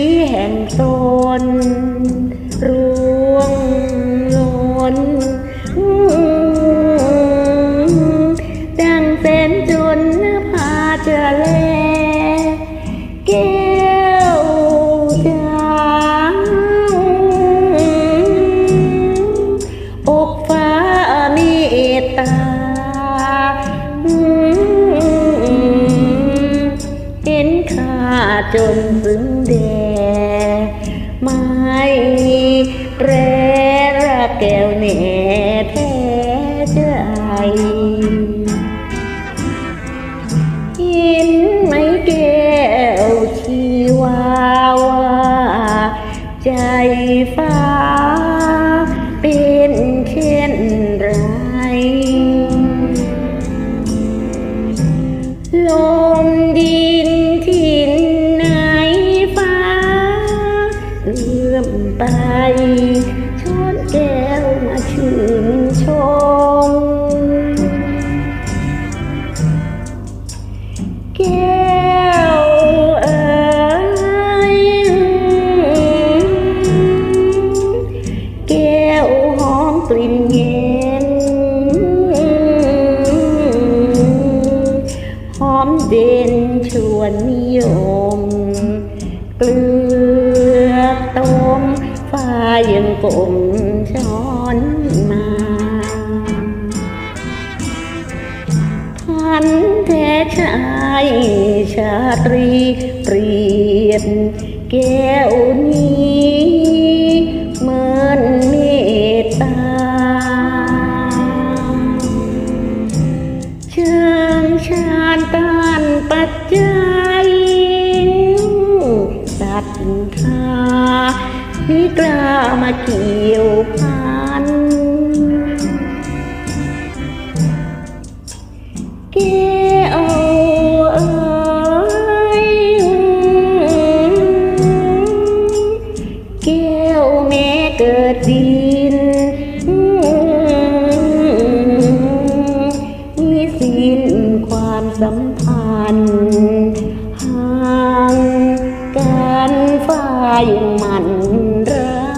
ีแห่งตนร่วงล่นดังเส้นจนนภาเจเลแก้วจางอกฟ้ามีตาเห็นข้าจนซึ้งเด ไม่แรรักแก้วแน่แท้ใจยินไหมแก้วชีวาวาใจฟ้า กลิ่นเย็น หอมเด่นชวนนิยม เกลือกต้มฟ้ายังกลมช้อนมาพันแท้ชายชาตรีเปรียบแก้วนี้านปัจจัยศรัทธามิกล้ามาเกี่ยวพันแก้วเอ๋ยแก้วแม่เกิดดินมีสิน ความสัมพันธ์ห่างกันฝ่ายมันรัก